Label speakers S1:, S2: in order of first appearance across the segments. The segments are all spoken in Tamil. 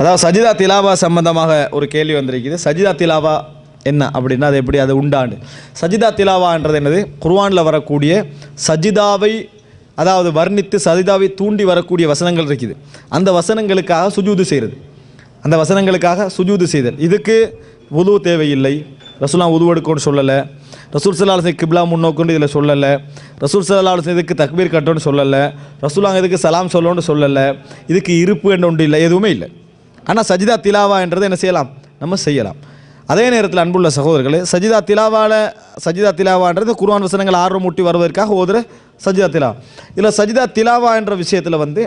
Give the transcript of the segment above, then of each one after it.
S1: அதாவது சஜிதா திலாவா சம்பந்தமாக ஒரு கேள்வி வந்திருக்குது. சஜிதா திலாவா என்ன அப்படின்னா அது எப்படி? அது உண்டாண்டு. சஜிதா திலாவான்றது என்னது? குர்வானில் வரக்கூடிய சஜிதாவை அதாவது வர்ணித்து சஜிதாவை தூண்டி வரக்கூடிய வசனங்கள் இருக்குது. அந்த வசனங்களுக்காக சுஜூது செய்கிறது. அந்த வசனங்களுக்காக சுஜூது செய்தல். இதுக்கு உது தேவையில்லை. ரசூலாம் உது எடுக்கணும்னு சொல்லலை. ரசூல் சல்லா கிப்லா முன்னோக்குன்னு இதில் சொல்லலை. ரசூல் சல்லா இதுக்கு தக்பீர் கட்டணும்னு சொல்லலை. ரசூலாங்க இதுக்கு சலாம் சொல்லணும்னு சொல்லலை. இதுக்கு இருப்பு என்று ஒன்று இல்லை எதுவுமே இல்லை. ஆனால் சஜிதா திலாவா என்றதை என்ன செய்யலாம்? நம்ம செய்யலாம். அதே நேரத்தில் அன்புள்ள சகோதரர்களே சஜிதா திலாவால சஜிதா திலாவான்றது குர்வான் வசனங்கள் ஆர்வம் மூட்டி வருவதற்காக ஓதுற சஜிதா திலாவா இதில் சஜிதா திலாவா என்ற விஷயத்தில் வந்து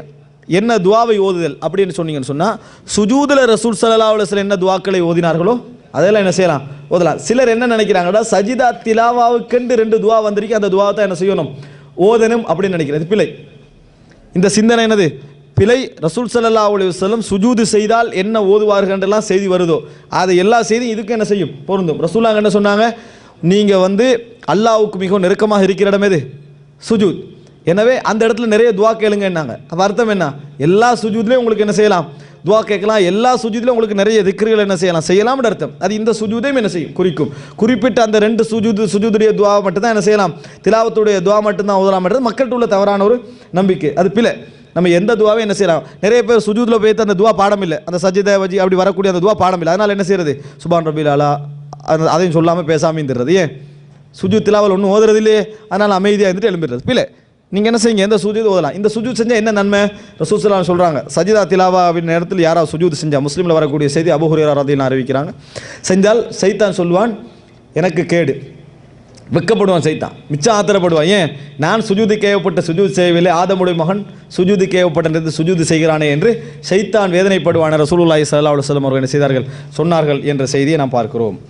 S1: என்ன துவாவை ஓதுதல் அப்படின்னு சொன்னீங்கன்னு சொன்னால் சுஜூதில் ரசூல் சல்லா சில என்ன துவாக்களை ஓதினார்களோ அதெல்லாம் என்ன செய்யலாம்? ஓதலாம். சிலர் என்ன நினைக்கிறாங்கன்னா சஜிதா திலாவாவுக்கென்று ரெண்டு துவா வந்திருக்கு அந்த துவாவை தான் என்ன செய்யணும்? ஓதணும் அப்படின்னு நினைக்கிறது பிழை. இந்த சிந்தனை என்னது? பிழை ரசூல் சல்லா அலி வல்லம் சுஜூது செய்தால் என்ன ஓதுவார்கள்ன்றெல்லாம் செய்தி வருதோ அதை எல்லா செய்தியும் இதுக்கு என்ன செய்யும்? பொருந்தும். ரசூலாங்க என்ன சொன்னாங்க? நீங்கள் வந்து அல்லாவுக்கு மிகவும் நெருக்கமாக இருக்கிற இடம் எது? சுஜூத். எனவே அந்த இடத்துல நிறைய துவா கேளுங்க என்னாங்க அர்த்தம் என்ன? எல்லா சுஜூத்லேயும் உங்களுக்கு என்ன செய்யலாம்? துவா கேட்கலாம். எல்லா சுஜூத்லேயும் உங்களுக்கு நிறைய திக்ருகள் என்ன செய்யலாம்? செய்யலாம்னு அர்த்தம். அது இந்த சுஜூதையும் என்ன செய்யும்? குறிக்கும். குறிப்பிட்ட அந்த ரெண்டு சுஜூது சுஜூதுடைய துவா மட்டும்தான் என்ன செய்யலாம்? திலாவத்துடைய துவா மட்டும்தான் ஓதலாம்ன்றது மக்கள்கிட்ட உள்ள தவறான ஒரு நம்பிக்கை. அது பிழை. நம்ம எந்த துவாவே என்ன செய்யலாம்? நிறைய பேர் சுஜூதில் போய்த்து அந்த துவா பாடம் இல்லை அந்த சஜித வஜி அப்படி வரக்கூடிய அந்த துவா பாடம் இல்லை அதனால் என்ன செய்யறது? சுபான் ரபில் அலா அந்த அதையும் சொல்லாமல் பேசாமல் இருந்துறது ஏன்? சுஜூத் திலாவல் ஒன்றும் ஓதுறது இல்லையே. அதனால் அமைதியாக இருந்துட்டு எழும்பிடுறது. பிள்ளை நீங்கள் என்ன செய்யுங்க? எந்த சுஜூத் ஓதலாம்? இந்த சுஜூத் செஞ்சால் என்ன நன்மை? ரசூசலாம் சொல்கிறாங்க சஜிதா திலாவா அப்படின்ற நேரத்தில் யாராவது சுஜூத் செஞ்சால் முஸ்லீமில் வரக்கூடிய செய்தி அபுஹுரேரா ரதின்னு அறிவிக்கிறாங்க செஞ்சால் சைத்தான் சொல்லுவான் எனக்கு கேடு. வெக்கப்படுவான் சைத்தான். மிச்சம் ஆத்திரப்படுவான். ஏன்? நான் சுஜூதி கேவப்பட்ட சுஜூத் செய்யவில்லை. ஆதமுடைய மகன் சுஜூதி கேவப்பட்டது சுஜூதி செய்கிறானே என்று சைத்தான் வேதனைப்படுவான. ரசூலுல்லாஹி ஸல்லல்லாஹு அலைஹி அவர்கள் என்ன செய்தார்கள்? சொன்னார்கள் என்ற செய்தியை நாம் பார்க்கிறோம்.